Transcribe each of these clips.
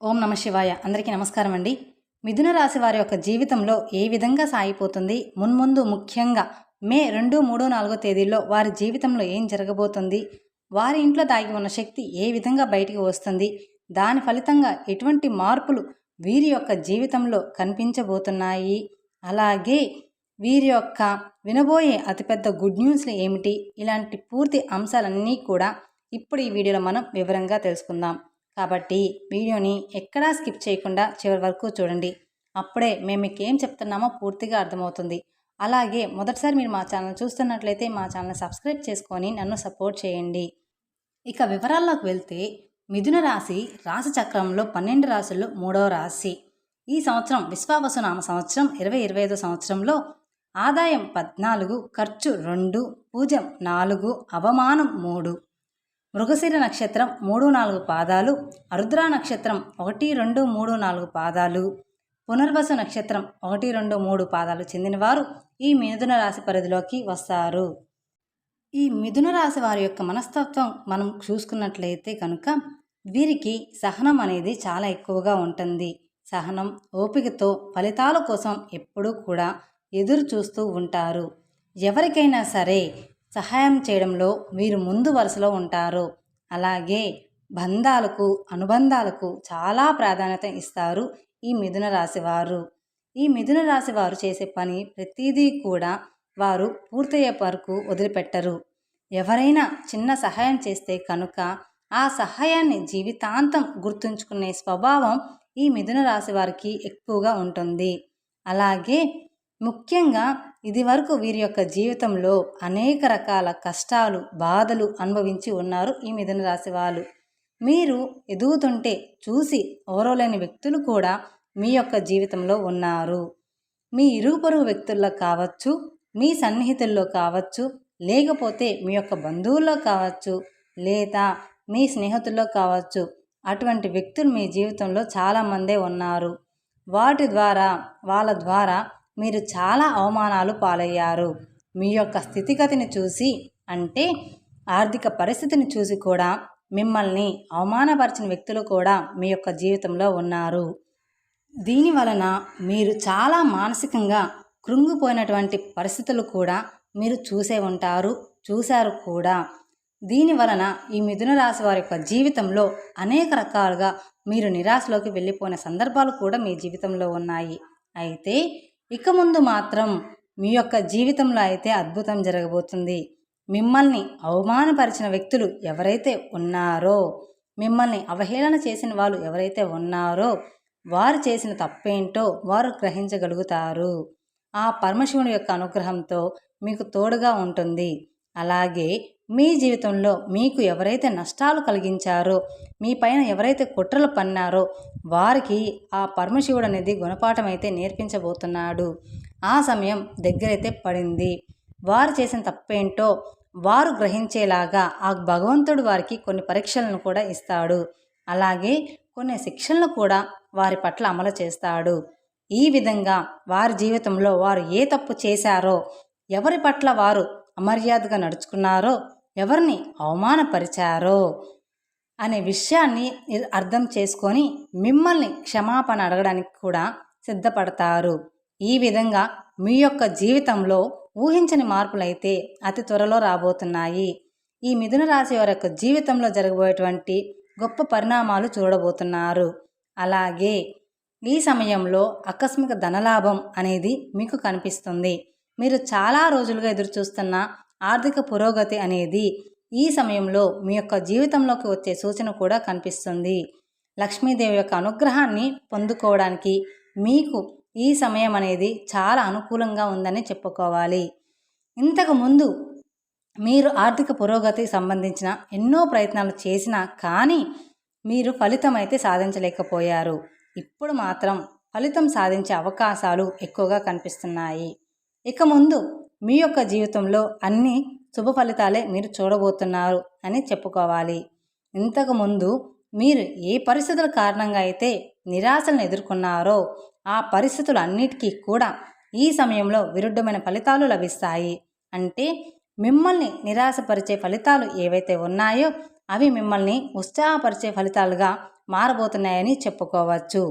ఓం నమ శివాయ. అందరికీ నమస్కారం అండి. మిథున రాశి వారి యొక్క జీవితంలో ఏ విధంగా సాగిపోతుంది? మున్ముందు ముఖ్యంగా మే రెండు మూడో నాలుగో తేదీల్లో వారి జీవితంలో ఏం జరగబోతుంది? వారి ఇంట్లో దాగి ఉన్న శక్తి ఏ విధంగా బయటికి వస్తుంది? దాని ఫలితంగా ఎటువంటి మార్పులు వీరి యొక్క జీవితంలో కనిపించబోతున్నాయి? అలాగే వీరి యొక్క వినబోయే అతిపెద్ద గుడ్ న్యూస్లు ఏమిటి? ఇలాంటి పూర్తి అంశాలన్నీ కూడా ఇప్పుడు ఈ వీడియోలో మనం వివరంగా తెలుసుకుందాం. కాబట్టి వీడియోని ఎక్కడా స్కిప్ చేయకుండా చివరి వరకు చూడండి. అప్పుడే మేము మీకు ఏం చెప్తున్నామో పూర్తిగా అర్థమవుతుంది. అలాగే మొదటిసారి మీరు మా ఛానల్ చూస్తున్నట్లయితే మా ఛానల్ సబ్స్క్రైబ్ చేసుకొని నన్ను సపోర్ట్ చేయండి. ఇక వివరాల్లోకి వెళ్తే మిథున రాశి రాశి చక్రంలో పన్నెండు రాశుల్లో మూడవ రాశి. ఈ సంవత్సరం విశ్వావసు నామ సంవత్సరం ఇరవై ఇరవై ఐదో సంవత్సరంలో ఆదాయం పద్నాలుగు ఖర్చు రెండు పూజం నాలుగు అవమానం మూడు. మృగశిర నక్షత్రం మూడు నాలుగు పాదాలు అరుద్ర నక్షత్రం ఒకటి రెండు మూడు నాలుగు పాదాలు పునర్వసు నక్షత్రం ఒకటి రెండు మూడు పాదాలు చెందినవారు ఈ మిథున రాశి పరిధిలోకి వస్తారు. ఈ మిథున రాశి వారి యొక్క మనస్తత్వం మనం చూసుకున్నట్లయితే కనుక వీరికి సహనం అనేది చాలా ఎక్కువగా ఉంటుంది. సహనం ఓపికతో ఫలితాల కోసం ఎప్పుడూ కూడా ఎదురు చూస్తూ ఉంటారు. ఎవరికైనా సరే సహాయం చేయడంలో వీరు ముందు వరుసలో ఉంటారు. అలాగే బంధాలకు అనుబంధాలకు చాలా ప్రాధాన్యత ఇస్తారు ఈ మిథున రాశి వారు. ఈ మిథున రాశి వారు చేసే పని ప్రతిదీ కూడా వారు పూర్తయ్యే వరకు వదిలిపెట్టరు. ఎవరైనా చిన్న సహాయం చేస్తే కనుక ఆ సహాయాన్ని జీవితాంతం గుర్తుంచుకునే స్వభావం ఈ మిథున రాశి వారికి ఎక్కువగా ఉంటుంది. అలాగే ముఖ్యంగా ఇది వరకు వీరి యొక్క జీవితంలో అనేక రకాల కష్టాలు బాధలు అనుభవించి ఉన్నారు ఈ మిథున రాశి వాళ్ళు. మీరు ఎదుగుతుంటే చూసి ఓరవలేని వ్యక్తులు కూడా మీ యొక్క జీవితంలో ఉన్నారు. మీ ఇరుపరు వ్యక్తుల్లో కావచ్చు మీ సన్నిహితుల్లో కావచ్చు లేకపోతే మీ యొక్క బంధువుల్లో కావచ్చు లేదా మీ స్నేహితుల్లో కావచ్చు అటువంటి వ్యక్తులు మీ జీవితంలో చాలామందే ఉన్నారు. వాటి ద్వారా వాళ్ళ ద్వారా మీరు చాలా అవమానాలు పాలయ్యారు. మీ యొక్క స్థితిగతిని చూసి అంటే ఆర్థిక పరిస్థితిని చూసి కూడా మిమ్మల్ని అవమానపరిచిన వ్యక్తులు కూడా మీ యొక్క జీవితంలో ఉన్నారు. దీని వలన మీరు చాలా మానసికంగా కృంగిపోయినటువంటి పరిస్థితులు కూడా మీరు చూసే ఉంటారు చూశారు కూడా. దీని వలన ఈ మిథున రాశి వారి యొక్క జీవితంలో అనేక రకాలుగా మీరు నిరాశలోకి వెళ్ళిపోయిన సందర్భాలు కూడా మీ జీవితంలో ఉన్నాయి. అయితే ఇక ముందు మాత్రం మీ యొక్క జీవితంలో అయితే అద్భుతం జరగబోతుంది. మిమ్మల్ని అవమానపరిచిన వ్యక్తులు ఎవరైతే ఉన్నారో మిమ్మల్ని అవహేళన చేసిన వాళ్ళు ఎవరైతే ఉన్నారో వారు చేసిన తప్పేంటో వారు గ్రహించగలుగుతారు. ఆ పరమశివుని యొక్క అనుగ్రహంతో మీకు తోడుగా ఉంటుంది. అలాగే మీ జీవితంలో మీకు ఎవరైతే నష్టాలు కలిగించారో మీ పైన ఎవరైతే కుట్రలు పన్నారో వారికి ఆ పరమశివుడు అనేది గుణపాఠం అయితే నేర్పించబోతున్నాడు. ఆ సమయం దగ్గరైతే పడింది. వారు చేసిన తప్పేంటో వారు గ్రహించేలాగా ఆ భగవంతుడు వారికి కొన్ని పరీక్షలను కూడా ఇస్తాడు. అలాగే కొన్ని శిక్షలను కూడా వారి పట్ల అమలు చేస్తాడు. ఈ విధంగా వారి జీవితంలో వారు ఏ తప్పు చేశారో ఎవరి పట్ల వారు అమర్యాదగా నడుచుకున్నారో ఎవరిని అవమానపరిచారో అనే విషయాన్ని అర్థం చేసుకొని మిమ్మల్ని క్షమాపణ అడగడానికి కూడా సిద్ధపడతారు. ఈ విధంగా మీ యొక్క జీవితంలో ఊహించని మార్పులైతే అతి త్వరలో రాబోతున్నాయి. ఈ మిథున రాశి వారి యొక్క జీవితంలో జరగబోయేటువంటి గొప్ప పరిణామాలు చూడబోతున్నారు. అలాగే ఈ సమయంలో ఆకస్మిక ధనలాభం అనేది మీకు కనిపిస్తుంది. మీరు చాలా రోజులుగా ఎదురుచూస్తున్న ఆర్థిక పురోగతి అనేది ఈ సమయంలో మీ యొక్క జీవితంలోకి వచ్చే సూచన కూడా కనిపిస్తుంది. లక్ష్మీదేవి యొక్క అనుగ్రహాన్ని పొందుకోవడానికి మీకు ఈ సమయం అనేది చాలా అనుకూలంగా ఉందని చెప్పుకోవాలి. ఇంతకు ముందు మీరు ఆర్థిక పురోగతికి సంబంధించిన ఎన్నో ప్రయత్నాలు చేసినా కానీ మీరు ఫలితం అయితే సాధించలేకపోయారు. ఇప్పుడు మాత్రం ఫలితం సాధించే అవకాశాలు ఎక్కువగా కనిపిస్తున్నాయి. ఇక ముందు మీ యొక్క జీవితంలో అన్ని శుభ ఫలితాలే మీరు చూడబోతున్నారు అని చెప్పుకోవాలి. ఇంతకుముందు మీరు ఏ పరిస్థితుల కారణంగా అయితే నిరాశలను ఎదుర్కొన్నారో ఆ పరిస్థితులు అన్నిటికీ కూడా ఈ సమయంలో విరుద్ధమైన ఫలితాలు లభిస్తాయి. అంటే మిమ్మల్ని నిరాశపరిచే ఫలితాలు ఏవైతే ఉన్నాయో అవి మిమ్మల్ని ఉత్సాహపరిచే ఫలితాలుగా మారబోతున్నాయని చెప్పుకోవచ్చు.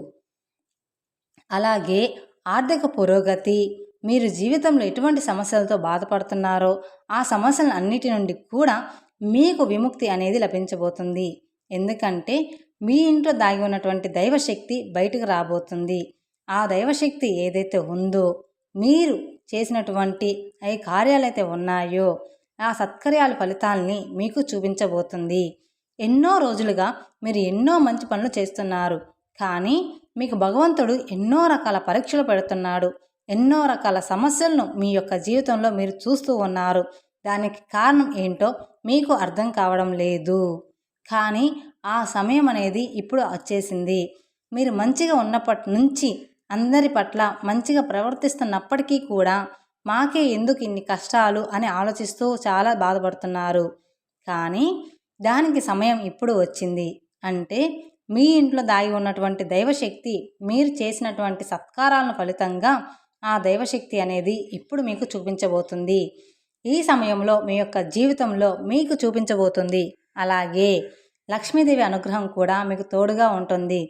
అలాగే ఆర్థిక పురోగతి మీరు జీవితంలో ఎటువంటి సమస్యలతో బాధపడుతున్నారో ఆ సమస్యల అన్నిటి నుండి కూడా మీకు విముక్తి అనేది లభించబోతుంది. ఎందుకంటే మీ ఇంట్లో దాగి ఉన్నటువంటి దైవశక్తి బయటకు రాబోతుంది. ఆ దైవశక్తి ఏదైతే ఉందో మీరు చేసినటువంటి ఏ కార్యాలైతే ఉన్నాయో ఆ సత్కర్యాల ఫలితాలని మీకు చూపించబోతుంది. ఎన్నో రోజులుగా మీరు ఎన్నో మంచి పనులు చేస్తున్నారు. కానీ మీకు భగవంతుడు ఎన్నో రకాల పరీక్షలు పెడుతున్నాడు. ఎన్నో రకాల సమస్యలను మీ యొక్క జీవితంలో మీరు చూస్తూ ఉన్నారు. దానికి కారణం ఏంటో మీకు అర్థం కావడం లేదు. కానీ ఆ సమయం అనేది ఇప్పుడు వచ్చేసింది. మీరు మంచిగా ఉన్నప్పటి నుంచి అందరి పట్ల మంచిగా ప్రవర్తిస్తున్నప్పటికీ కూడా మాకే ఎందుకు ఇన్ని కష్టాలు అని ఆలోచిస్తూ చాలా బాధపడుతున్నారు. కానీ దానికి సమయం ఇప్పుడు వచ్చింది. అంటే మీ ఇంట్లో దాగి ఉన్నటువంటి దైవశక్తి మీరు చేసినటువంటి సత్కారాలను ఫలితంగా ఆ దైవశక్తి అనేది ఇప్పుడు మీకు చూపించబోతుంది. ఈ సమయంలో మీ యొక్క జీవితంలో మీకు చూపించబోతుంది. అలాగే లక్ష్మీదేవి అనుగ్రహం కూడా మీకు తోడుగా ఉంటుంది.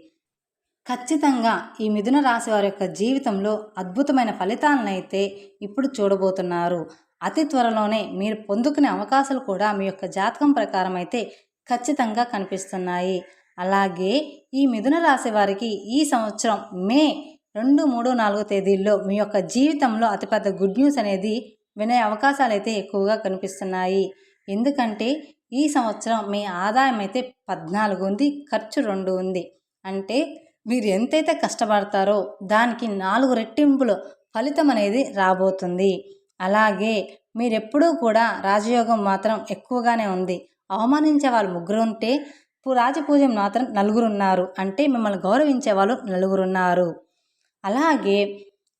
ఖచ్చితంగా ఈ మిథున రాశి వారి యొక్క జీవితంలో అద్భుతమైన ఫలితాలనైతే ఇప్పుడు చూడబోతున్నారు. అతి త్వరలోనే మీరు పొందుకునే అవకాశాలు కూడా మీ యొక్క జాతకం ప్రకారం అయితే ఖచ్చితంగా కనిపిస్తున్నాయి. అలాగే ఈ మిథున రాశి వారికి ఈ సంవత్సరం మే రెండు మూడు నాలుగు తేదీల్లో మీ యొక్క జీవితంలో అతిపెద్ద గుడ్ న్యూస్ అనేది వినే అవకాశాలు అయితే ఎక్కువగా కనిపిస్తున్నాయి. ఎందుకంటే ఈ సంవత్సరం మీ ఆదాయం అయితే పద్నాలుగు ఉంది ఖర్చు రెండు ఉంది. అంటే మీరు ఎంతైతే కష్టపడతారో దానికి నాలుగు రెట్టింపులు ఫలితం అనేది రాబోతుంది. అలాగే మీరెప్పుడూ కూడా రాజయోగం మాత్రం ఎక్కువగానే ఉంది. అవమానించే వాళ్ళు ముగ్గురు ఉంటే రాజపూజం మాత్రం నలుగురున్నారు అంటే మిమ్మల్ని గౌరవించే వాళ్ళు నలుగురున్నారు అలాగే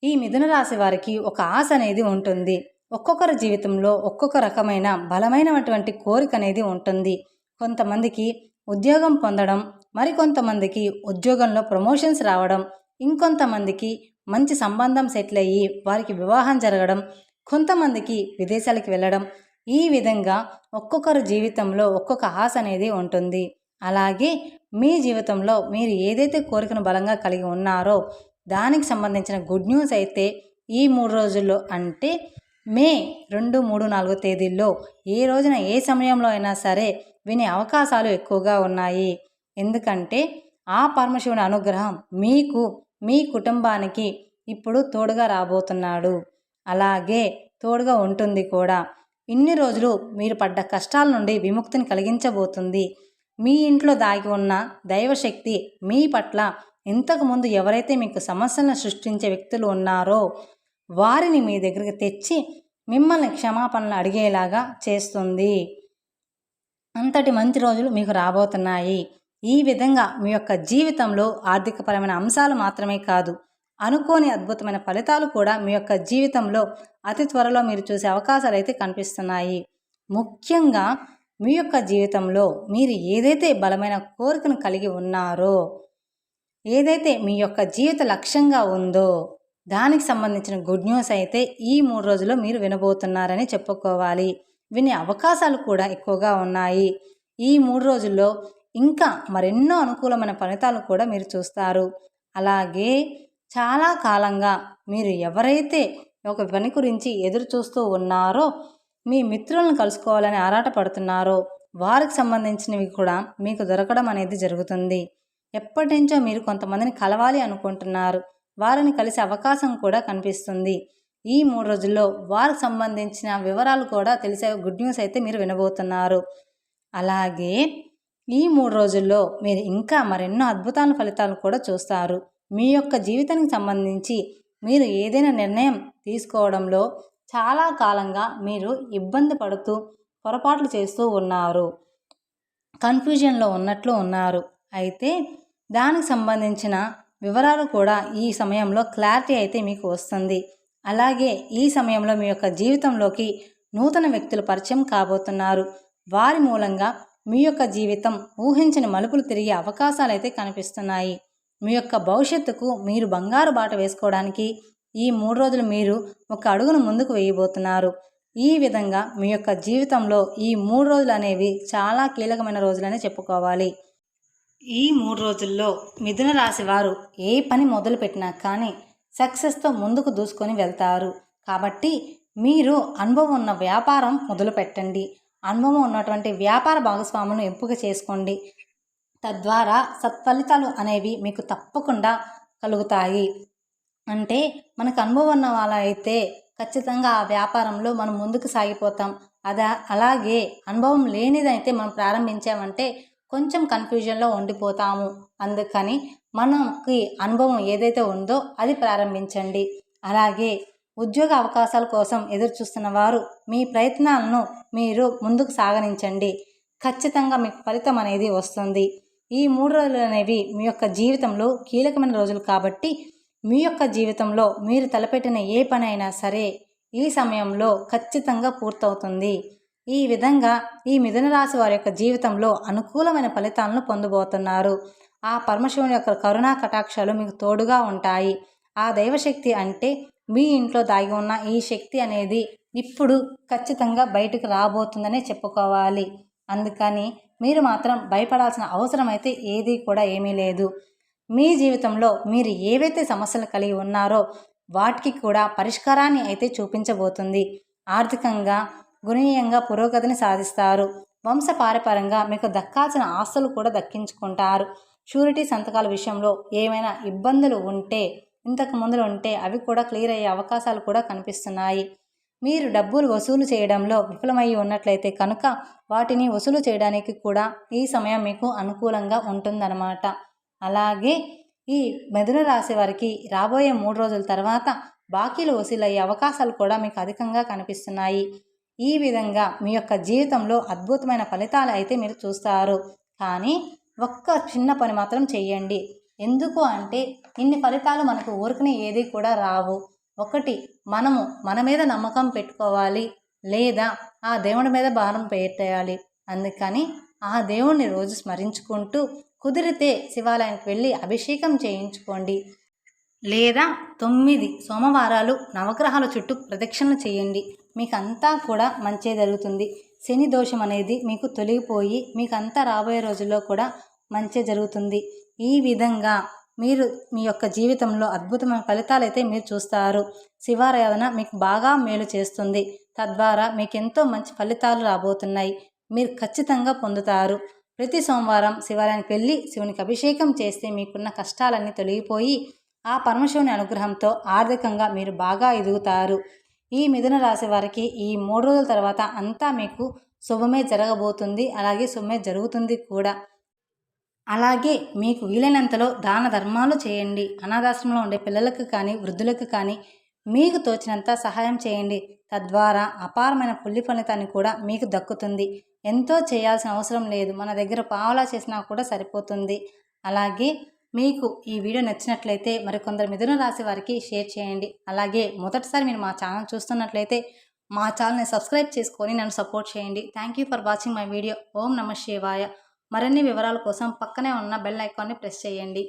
ఈ మిథున రాశి వారికి ఒక ఆశ అనేది ఉంటుంది. ఒక్కొక్కరి జీవితంలో ఒక్కొక్క రకమైన బలమైనటువంటి కోరిక అనేది ఉంటుంది. కొంతమందికి ఉద్యోగం పొందడం మరికొంతమందికి ఉద్యోగంలో ప్రమోషన్స్ రావడం ఇంకొంతమందికి మంచి సంబంధం సెటిల్ అయ్యి వారికి వివాహం జరగడం కొంతమందికి విదేశాలకు వెళ్ళడం ఈ విధంగా ఒక్కొక్కరి జీవితంలో ఒక్కొక్క ఆశ అనేది ఉంటుంది. అలాగే మీ జీవితంలో మీరు ఏదైతే కోరికను బలంగా కలిగి ఉన్నారో దానికి సంబంధించిన గుడ్ న్యూస్ అయితే ఈ మూడు రోజుల్లో అంటే మే రెండు మూడు నాలుగు తేదీల్లో ఏ రోజున ఏ సమయంలో అయినా సరే వినే అవకాశాలు ఎక్కువగా ఉన్నాయి. ఎందుకంటే ఆ పరమశివుని అనుగ్రహం మీకు మీ కుటుంబానికి ఇప్పుడు తోడుగా రాబోతున్నాడు. అలాగే తోడుగా ఉంటుంది కూడా. ఇన్ని రోజులు మీరు పడ్డ కష్టాల నుండి విముక్తిని కలిగించబోతుంది. మీ ఇంట్లో దాగి ఉన్న దైవశక్తి మీ పట్ల ఇంతకుముందు ఎవరైతే మీకు సమస్యలను సృష్టించే వ్యక్తులు ఉన్నారో వారిని మీ దగ్గరికి తెచ్చి మిమ్మల్ని క్షమాపణలు అడిగేలాగా చేస్తుంది. అంతటి మంచి రోజులు మీకు రాబోతున్నాయి. ఈ విధంగా మీ యొక్క జీవితంలో ఆర్థికపరమైన అంశాలు మాత్రమే కాదు అనుకోని అద్భుతమైన ఫలితాలు కూడా మీ యొక్క జీవితంలో అతి త్వరలో మీరు చూసే అవకాశాలు అయితే కనిపిస్తున్నాయి. ముఖ్యంగా మీ యొక్క జీవితంలో మీరు ఏదైతే బలమైన కోరికను కలిగి ఉన్నారో ఏదైతే మీ యొక్క జీవిత లక్ష్యంగా ఉందో దానికి సంబంధించిన గుడ్ న్యూస్ అయితే ఈ మూడు రోజుల్లో మీరు వినబోతున్నారని చెప్పుకోవాలి. వినే అవకాశాలు కూడా ఎక్కువగా ఉన్నాయి. ఈ మూడు రోజుల్లో ఇంకా మరెన్నో అనుకూలమైన ఫలితాలు కూడా మీరు చూస్తారు. అలాగే చాలా కాలంగా మీరు ఎవరైతే ఒక పని గురించి ఎదురు చూస్తూ ఉన్నారో మీ మిత్రులను కలుసుకోవాలని ఆరాటపడుతున్నారో వారికి సంబంధించినవి కూడా మీకు దొరకడం అనేది జరుగుతుంది. ఎప్పటి నుంచో మీరు కొంతమందిని కలవాలి అనుకుంటున్నారు. వారిని కలిసే అవకాశం కూడా కనిపిస్తుంది. ఈ మూడు రోజుల్లో వారికి సంబంధించిన వివరాలు కూడా తెలిసే గుడ్ న్యూస్ అయితే మీరు వినబోతున్నారు. అలాగే ఈ మూడు రోజుల్లో మీరు ఇంకా మరెన్నో అద్భుతాల ఫలితాలు కూడా చూస్తారు. మీ యొక్క జీవితానికి సంబంధించి మీరు ఏదైనా నిర్ణయం తీసుకోవడంలో చాలా కాలంగా మీరు ఇబ్బంది పడుతూ పొరపాట్లు చేస్తూ ఉన్నారు. కన్ఫ్యూజన్లో ఉన్నట్లు ఉన్నారు. అయితే దానికి సంబంధించిన వివరాలు కూడా ఈ సమయంలో క్లారిటీ అయితే మీకు వస్తుంది. అలాగే ఈ సమయంలో మీ యొక్క జీవితంలోకి నూతన వ్యక్తులు పరిచయం కాబోతున్నారు. వారి మూలంగా మీ యొక్క జీవితం ఊహించని మలుపులు తిరిగే అవకాశాలు అయితే కనిపిస్తున్నాయి. మీ యొక్క భవిష్యత్తుకు మీరు బంగారు బాట వేసుకోవడానికి ఈ మూడు రోజులు మీరు ఒక అడుగును ముందుకు వేయబోతున్నారు. ఈ విధంగా మీ యొక్క జీవితంలో ఈ మూడు రోజులు అనేవి చాలా కీలకమైన రోజులనే చెప్పుకోవాలి. ఈ మూడు రోజుల్లో మిథున రాశి వారు ఏ పని మొదలు పెట్టినా కానీ సక్సెస్తో ముందుకు దూసుకొని వెళ్తారు. కాబట్టి మీరు అనుభవం ఉన్న వ్యాపారం మొదలు పెట్టండి అనుభవం ఉన్నటువంటి వ్యాపార భాగస్వాములను ఎంపిక చేసుకోండి. తద్వారా సత్ఫలితాలు అనేవి మీకు తప్పకుండా కలుగుతాయి. అంటే మనకు అనుభవం ఉన్న వాళ్ళ అయితే ఖచ్చితంగా ఆ వ్యాపారంలో మనం ముందుకు సాగిపోతాం. అదా అలాగే అనుభవం లేనిదైతే మనం ప్రారంభించామంటే కొంచెం కన్ఫ్యూజన్లో ఉండిపోతాము. అందుకని మనకి అనుభవం ఏదైతే ఉందో అది ప్రారంభించండి. అలాగే ఉద్యోగ అవకాశాల కోసం ఎదురు చూస్తున్న వారు మీ ప్రయత్నాలను మీరు ముందుకు సాగనించండి. ఖచ్చితంగా మీకు ఫలితం అనేది వస్తుంది. ఈ మూడు రోజులు అనేవి మీ యొక్క జీవితంలో కీలకమైన రోజులు కాబట్టి మీ యొక్క జీవితంలో మీరు తలపెట్టిన ఏ పని అయినా సరే ఈ సమయంలో ఖచ్చితంగా పూర్తవుతుంది. ఈ విధంగా ఈ మిథున రాశి వారి యొక్క జీవితంలో అనుకూలమైన ఫలితాలను పొందబోతున్నారు. ఆ పరమశివుని యొక్క కరుణా కటాక్షాలు మీకు తోడుగా ఉంటాయి. ఆ దైవశక్తి అంటే మీ ఇంట్లో దాగి ఉన్న ఈ శక్తి అనేది ఇప్పుడు ఖచ్చితంగా బయటకు రాబోతుందనే చెప్పుకోవాలి. అందుకని మీరు మాత్రం భయపడాల్సిన అవసరం అయితే ఏది కూడా ఏమీ లేదు. మీ జీవితంలో మీరు ఏవైతే సమస్యలు కలిగి ఉన్నారో వాటికి కూడా పరిష్కారాన్ని అయితే చూపించబోతుంది. ఆర్థికంగా గుణీయంగా పురోగతిని సాధిస్తారు. వంశపారపరంగా మీకు దక్కాల్సిన ఆస్తులు కూడా దక్కించుకుంటారు. షూరిటీ సంతకాల విషయంలో ఏమైనా ఇబ్బందులు ఉంటే ఇంతకు ముందులు ఉంటే అవి కూడా క్లియర్ అయ్యే అవకాశాలు కూడా కనిపిస్తున్నాయి. మీరు డబ్బులు వసూలు చేయడంలో విఫలమై ఉన్నట్లయితే కనుక వాటిని వసూలు చేయడానికి కూడా ఈ సమయం మీకు అనుకూలంగా ఉంటుందన్నమాట. అలాగే ఈ మెదడు రాశి వారికి రాబోయే మూడు రోజుల తర్వాత బాకీలు వసూలయ్యే అవకాశాలు కూడా మీకు అధికంగా కనిపిస్తున్నాయి. ఈ విధంగా మీ యొక్క జీవితంలో అద్భుతమైన ఫలితాలు అయితే మీరు చూస్తారు. కానీ ఒక్క చిన్న పని మాత్రం చేయండి ఎందుకు అంటే ఇన్ని ఫలితాలు మనకు ఊరికనే ఏది కూడా రావు. ఒకటి మనము మన మీద నమ్మకం పెట్టుకోవాలి. లేదా ఆ దేవుడి మీద భారం పెట్టేయాలి. అందుకని ఆ దేవుణ్ణి రోజు స్మరించుకుంటూ కుదిరితే శివాలయానికి వెళ్ళి అభిషేకం చేయించుకోండి. లేదా తొమ్మిది సోమవారాలు నవగ్రహాల చుట్టూ ప్రదక్షిణలు చేయండి. మీకు అంతా కూడా మంచి జరుగుతుంది. శని దోషం అనేది మీకు తొలగిపోయి మీకు అంతా రాబోయే రోజుల్లో కూడా మంచి జరుగుతుంది. ఈ విధంగా మీరు మీ యొక్క జీవితంలో అద్భుతమైన ఫలితాలు అయితే మీరు చూస్తారు. శివారాధన మీకు బాగా మేలు చేస్తుంది. తద్వారా మీకు ఎంతో మంచి ఫలితాలు రాబోతున్నాయి. మీరు ఖచ్చితంగా పొందుతారు. ప్రతి సోమవారం శివాలయానికి వెళ్ళి శివునికి అభిషేకం చేస్తే మీకున్న కష్టాలన్నీ తొలగిపోయి ఆ పరమశివుని అనుగ్రహంతో ఆర్థికంగా మీరు బాగా ఎదుగుతారు. ఈ మిథున రాశి వారికి ఈ మూడు రోజుల తర్వాత అంతా మీకు శుభమే జరగబోతుంది. అలాగే శుభమే జరుగుతుంది కూడా. అలాగే మీకు వీలైనంతలో దాన ధర్మాలు చేయండి. అనాథాశ్రమంలో ఉండే పిల్లలకు కానీ వృద్ధులకు కానీ మీకు తోచినంత సహాయం చేయండి. తద్వారా అపారమైన పుల్లి ఫలితాన్ని కూడా మీకు దక్కుతుంది. ఎంతో చేయాల్సిన అవసరం లేదు. మన దగ్గర పావలా చేసినా కూడా సరిపోతుంది. అలాగే మీకు ఈ వీడియో నచ్చినట్లయితే మరికొందరు మిథున రాశి వారికి షేర్ చేయండి. అలాగే మొదటిసారి మీరు మా ఛానల్ చూస్తున్నట్లయితే మా ఛానల్ని సబ్స్క్రైబ్ చేసుకొని నన్ను సపోర్ట్ చేయండి. Thank you for watching my video ఓం నమ శివాయ. మరిన్ని వివరాల కోసం పక్కనే ఉన్న బెల్ ఐకాన్ని ప్రెస్ చేయండి.